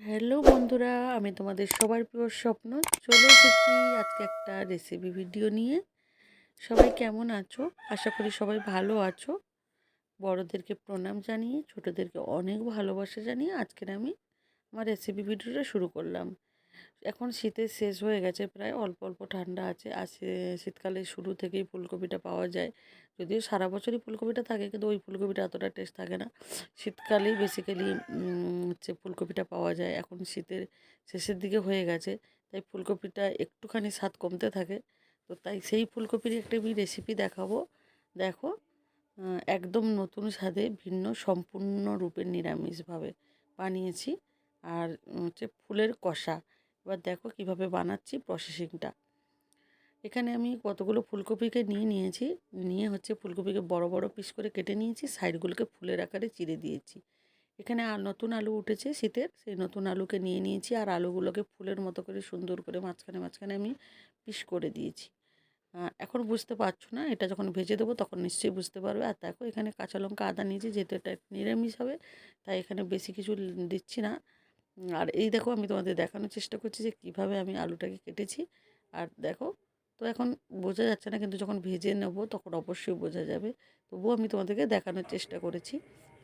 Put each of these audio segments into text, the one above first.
Hello বন্ধুরা, আমি তোমাদের সবার প্রিয় স্বপ্ন। চলে এসেছি আজকে একটা রেসিপি ভিডিও নিয়ে। সবাই কেমন আছো? আশা করি সবাই ভালো আছো। বড়দেরকে প্রণাম জানিয়ে, ছোটোদেরকে অনেক ভালোবাসা জানিয়ে আজকের আমি আমার রেসিপি ভিডিওটা শুরু করলাম। এখন শীতের শেষ হয়ে গেছে, প্রায় অল্প অল্প ঠান্ডা আছে। আর শীতকালে শুরু থেকেই ফুলকপিটা পাওয়া যায়। যদিও সারা বছরই ফুলকপিটা থাকে, কিন্তু ওই ফুলকপিটা অতটা টেস্ট থাকে না। শীতকালেই বেসিক্যালি হচ্ছে ফুলকপিটা পাওয়া যায়। এখন শীতের শেষের দিকে হয়ে গেছে, তাই ফুলকপিটা একটুখানি স্বাদ কমতে থাকে। তো তাই সেই ফুলকপির একটা আমি রেসিপি দেখাবো। দেখো একদম নতুন স্বাদে ভিন্ন সম্পূর্ণরূপে নিরামিষভাবে বানিয়েছি। আর হচ্ছে ফুলের কষা। এবার দেখো কীভাবে বানাচ্ছি প্রসেসিংটা এখানে আমি কতগুলো ফুলকপিকে নিয়ে নিয়েছি। নিয়ে হচ্ছে ফুলকপিকে বড় বড় পিস করে কেটে নিয়েছি সাইডগুলোকে ফুলের আকারে চিড়ে দিয়েছি। এখানে আর নতুন আলু উঠেছে শীতের, সেই নতুন আলুকে নিয়ে নিয়েছি আর আলুগুলোকে ফুলের মতো করে সুন্দর করে মাঝখানে মাঝখানে আমি পিস করে দিয়েছি। এখন বুঝতে পারছ না, এটা যখন ভেজে দেবো তখন নিশ্চয়ই বুঝতে পারবে। আর দেখো এখানে কাঁচা লঙ্কা আদা নিয়েছি, যেহেতু এটা নিরামিষ হবে, তাই এখানে বেশি কিছু দিচ্ছি না। আর এই দেখো আমি তোমাদের দেখানোর চেষ্টা করছি যে কীভাবে আমি আলুটাকে কেটেছি। আর দেখো, তো এখন বোঝা যাচ্ছে না, কিন্তু যখন ভেজে নেব তখন অবশ্যই বোঝা যাবে। তবুও আমি তোমাদেরকে দেখানোর চেষ্টা করেছি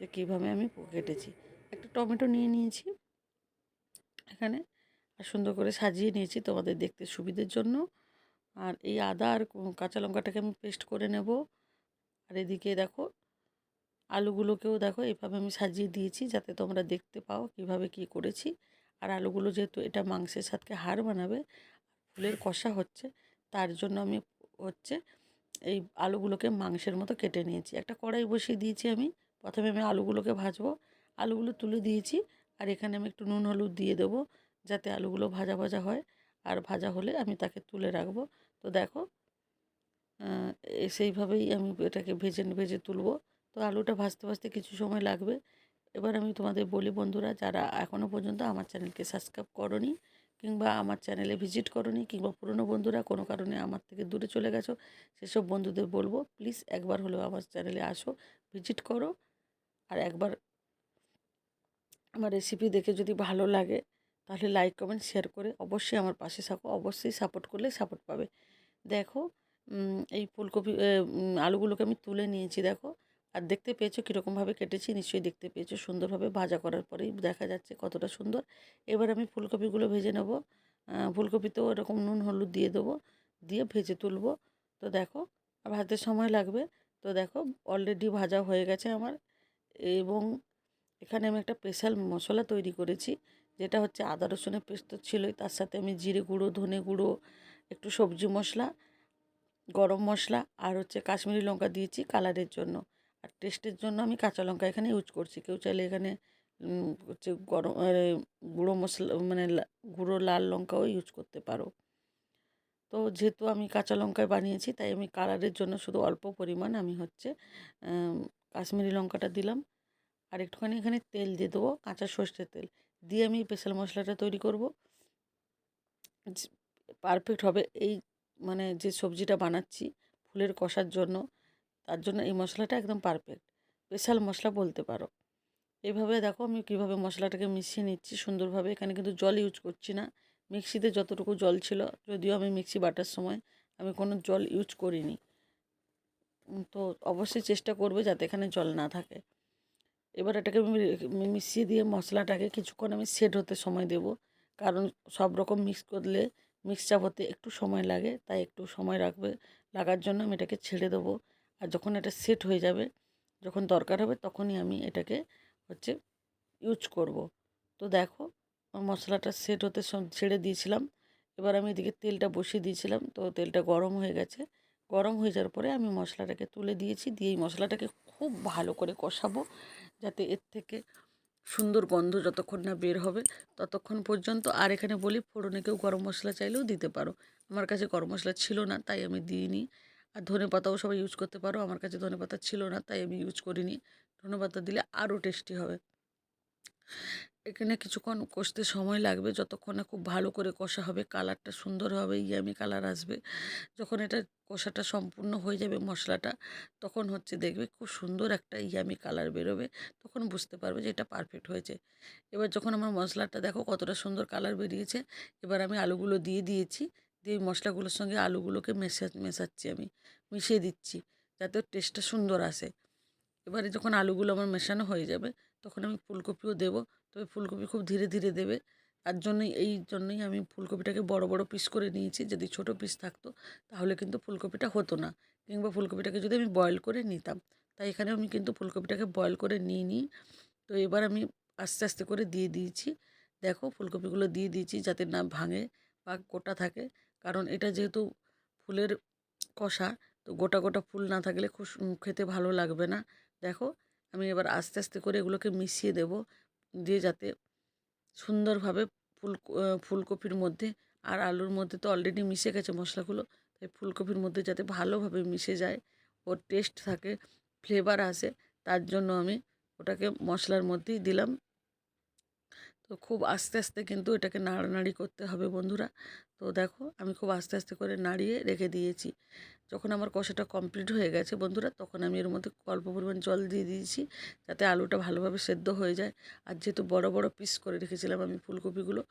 যে কীভাবে আমি কেটেছি। একটা টমেটো নিয়ে নিয়েছি এখানে আর সুন্দর করে সাজিয়ে নিয়েছি তোমাদের দেখতে সুবিধের জন্য। আর এই আদা আর কাঁচা লঙ্কাটাকে আমি পেস্ট করে নেব। আর এদিকে দেখো আলুগুলোকেও দেখো এভাবে আমি সাজিয়ে দিয়েছি যাতে তোমরা দেখতে পাও কীভাবে কি করেছি। আর আলুগুলো যেহেতু এটা মাংসের সাথে হাড় বানাবে ফুলের কষা হচ্ছে, তার জন্য আমি হচ্ছে এই আলুগুলোকে মাংসের মতো কেটে নিয়েছি। একটা কড়াই বসিয়ে দিয়েছি আমি, প্রথমে আমি আলুগুলোকে ভাজবো। আলুগুলো তুলে দিয়েছি আর এখানে আমি একটু নুন হলুদ দিয়ে দেবো যাতে আলুগুলো ভাজা ভাজা হয়। আর ভাজা হলে আমি তাকে তুলে রাখব। তো দেখো সেইভাবেই আমি এটাকে ভেজে ভেজে তুলবো। তো আলুটা ভাজতে ভাজতে কিছু সময় লাগবে। এবার আমি তোমাদের বলি, বন্ধুরা, যারা এখনও পর্যন্ত আমার চ্যানেলকে সাবস্ক্রাইব করনি কিংবা আমার চ্যানেলে ভিজিট করনি কিংবা পুরনো বন্ধুরা কোনো কারণে আমার থেকে দূরে চলে গেছো, সেসব বন্ধুদের বলব, প্লিজ একবার হলেও আমার চ্যানেলে আসো, ভিজিট করো আর একবার আমার রেসিপি দেখে যদি ভালো লাগে তাহলে লাইক, কমেন্ট, শেয়ার করে অবশ্যই আমার পাশে থাকো, অবশ্যই সাপোর্ট করলে সাপোর্ট পাবে। দেখো এই ফুলকপি আলুগুলোকে আমি তুলে নিয়েছি, দেখো। আর দেখতে পেয়েছ কীরকমভাবে কেটেছি, নিশ্চয়ই দেখতে পেয়েছ সুন্দরভাবে ভাজা করার পরেই দেখা যাচ্ছে কতটা সুন্দর। এবার আমি ফুলকপিগুলো ভেজে নেব। ফুলকপিতেও এরকম নুন, হলুদ দিয়ে দেবো, দিয়ে ভেজে তুলবো। তো দেখো ভাজতে সময় লাগবে। তো দেখো অলরেডি ভাজা হয়ে গেছে আমার। এবং এখানে আমি একটা স্পেশাল মশলা তৈরি করেছি, যেটা হচ্ছে আদা রসুনের পেস্ট তো ছিলই। তার সাথে আমি জিরে গুঁড়ো, ধনে গুঁড়ো, একটু সবজি মশলা, গরম মশলা, আর হচ্ছে কাশ্মীরি লঙ্কা দিয়েছি কালারের জন্য। আর টেস্টের জন্য আমি কাঁচা লঙ্কা এখানে ইউজ করছি। কেউ চাইলে এখানে হচ্ছে গরম গুঁড়ো মশলা মানে গুঁড়ো লাল লঙ্কাও ইউজ করতে পারো। তো যেহেতু আমি কাঁচা লঙ্কায় বানিয়েছি, তাই আমি কালারের জন্য শুধু অল্প পরিমাণ আমি হচ্ছে কাশ্মীরি লঙ্কাটা দিলাম। আর একটুখানি এখানে তেল দিয়ে দেবো, কাঁচা সর্ষের তেল। দিয়ে আমি স্পেশাল মশলাটা তৈরি করব। পারফেক্ট হবে এই মানে যে সবজিটা বানাচ্ছি ফুলের কষার জন্য। তার জন্য এই মশলাটা একদম পারফেক্ট স্পেশাল মশলা বলতে পারো। এইভাবে দেখো আমি কীভাবে মশলাটাকে মিশিয়ে নিচ্ছি সুন্দরভাবে। এখানে কিন্তু জল ইউজ করছি না। মিক্সিতে যতটুকু জল ছিল, যদিও আমি মিক্সি বাটার সময় আমি কোনো জল ইউজ করিনি। তো অবশ্যই চেষ্টা করবে যাতে এখানে জল না থাকে। এবার এটাকে আমি মিশিয়ে দিয়ে মশলাটাকে কিছুক্ষণ আমি সেট হতে সময় দেব। কারণ সব রকম মিক্স করলে মিক্সচার হতে একটু সময় লাগে, তাই একটু সময় রাখবে, লাগার জন্য আমি এটাকে ছেড়ে দেবো। আর যখন এটা সেট হয়ে যাবে, যখন দরকার হবে তখনই আমি এটাকে হচ্ছে ইউজ করব। তো দেখো মশলাটা সেট হতে ছেড়ে দিয়েছিলাম। এবার আমি এদিকে তেলটা বসিয়ে দিয়েছিলাম। তো তেলটা গরম হয়ে গেছে। গরম হয়ে যাওয়ার পরে আমি মশলাটাকে তুলে দিয়েছি। দিয়ে এই মশলাটাকে খুব ভালো করে কষাবো যাতে এর থেকে সুন্দর গন্ধ যতক্ষণ না বের হবে ততক্ষণ পর্যন্ত। আর এখানে বলি, ফোড়নে কেউ গরম মশলা চাইলেও দিতে পারো। আমার কাছে গরম মশলা ছিল না, তাই আমি দিইনি। আর ধনে পাতাও সবাই ইউজ করতে পারো। আমার কাছে ধনে পাতা ছিল না, তাই আমি ইউজ করিনি। ধনে পাতা দিলে আরও টেস্টি হবে। এখানে কিছুক্ষণ কষতে সময় লাগবে। যতক্ষণে খুব ভালো করে কষা হবে, কালারটা সুন্দর হবে ইয়ামি কালার আসবে। যখন এটা কষাটা সম্পূর্ণ হয়ে যাবে মশলাটা, তখন হচ্ছে দেখবে খুব সুন্দর একটা ইয়ামি কালার বেরোবে। তখন বুঝতে পারবে যে এটা পারফেক্ট হয়েছে। এবার যখন আমার মশলাটা দেখো কতটা সুন্দর কালার বেরিয়েছে, এবার আমি আলুগুলো দিয়ে দিয়েছি। দিয়ে মশলাগুলোর সঙ্গে আলুগুলোকে মেশা, মেশাচ্ছি আমি, মিশিয়ে দিচ্ছি যাতে ওর টেস্টটা সুন্দর আসে। এবারে যখন আলুগুলো আমার মেশানো হয়ে যাবে, তখন আমি ফুলকপিও দেবো, তবে ফুলকপি খুব ধীরে ধীরে দেবে। তার জন্যই, এই জন্যই আমি ফুলকপিটাকে বড় বড় পিস করে নিয়েছি, যদি ছোট পিস থাকতো, তাহলে কিন্তু ফুলকপিটা হতো না। কিংবা ফুলকপিটাকে যদি আমি বয়েল করে নিতাম, তাই এখানে আমি কিন্তু ফুলকপিটাকে বয়েল করে নিয়ে নিই তো এবার আমি আস্তে আস্তে করে দিয়ে দিয়েছি। দেখো ফুলকপিগুলো দিয়ে দিয়েছি যাতে না ভাঙে বা গোটা থাকে। কারণ এটা যেহেতু ফুলের কষা, তো গোটা গোটা ফুল না থাকলে খুব খেতে ভালো লাগবে না। দেখো, আমি এবার আস্তে আস্তে করে এগুলোকে মিশিয়ে দেব দিয়ে যাতে সুন্দরভাবে ফুল ফুলকপির মধ্যে আর আলুর মধ্যে তো অলরেডি মিশে গেছে মশলাগুলো, তাই ফুলকপির মধ্যে যাতে ভালোভাবে মিশে যায়, ওর টেস্ট থাকে ফ্লেভার আসে, তার জন্য আমি ওটাকে মশলার মধ্যেই দিলাম। তো খুব আস্তে আস্তে কিন্তু এটাকে নাড়ানাড়ি করতে হবে বন্ধুরা। তো দেখো, আমি খুব আস্তে আস্তে করে নাড়িয়ে রেখে দিয়েছি। যখন আমার কষাটা কমপ্লিট হয়ে গেছে বন্ধুরা, তখন আমি এর মধ্যে অল্প পরিমাণ জল দিয়ে দিয়েছি যাতে আলুটা ভালোভাবে সেদ্ধ হয়ে যায়। আর যেহেতু বড় বড় পিস করে রেখেছিলাম আমি ফুলকপিগুলো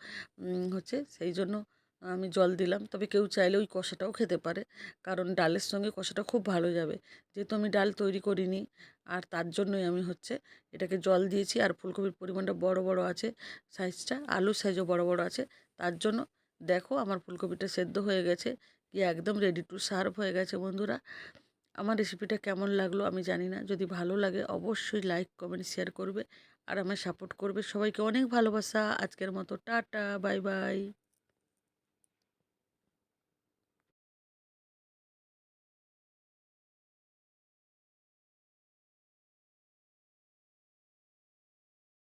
হচ্ছে সেই জন্য আমি জল দিলাম। তবে কেউ চাইলে ওই কষাটাও খেতে পারে, কারণ ডালের সঙ্গে কষাটা খুব ভালো যাবে। যেহেতু আমি ডাল তৈরি করিনি, আর তার জন্যই আমি হচ্ছে এটাকে জল দিয়েছি। আর ফুলকপির পরিমাণটা বড় বড় আছে সাইজটা আলুর সাইজও বড় বড় আছে। তার জন্য দেখো আমার ফুলকপিটা সেদ্ধ হয়ে গেছে, কি একদম রেডি টু সার্ভ হয়ে গেছে বন্ধুরা। আমার রেসিপিটা কেমন লাগল আমি জানি না, যদি ভালো লাগে অবশ্যই লাইক কমেন্ট শেয়ার করবে আর আমায় সাপোর্ট করবে। সবাইকে অনেক ভালোবাসা, আজকের মতো টাটা বাই বাই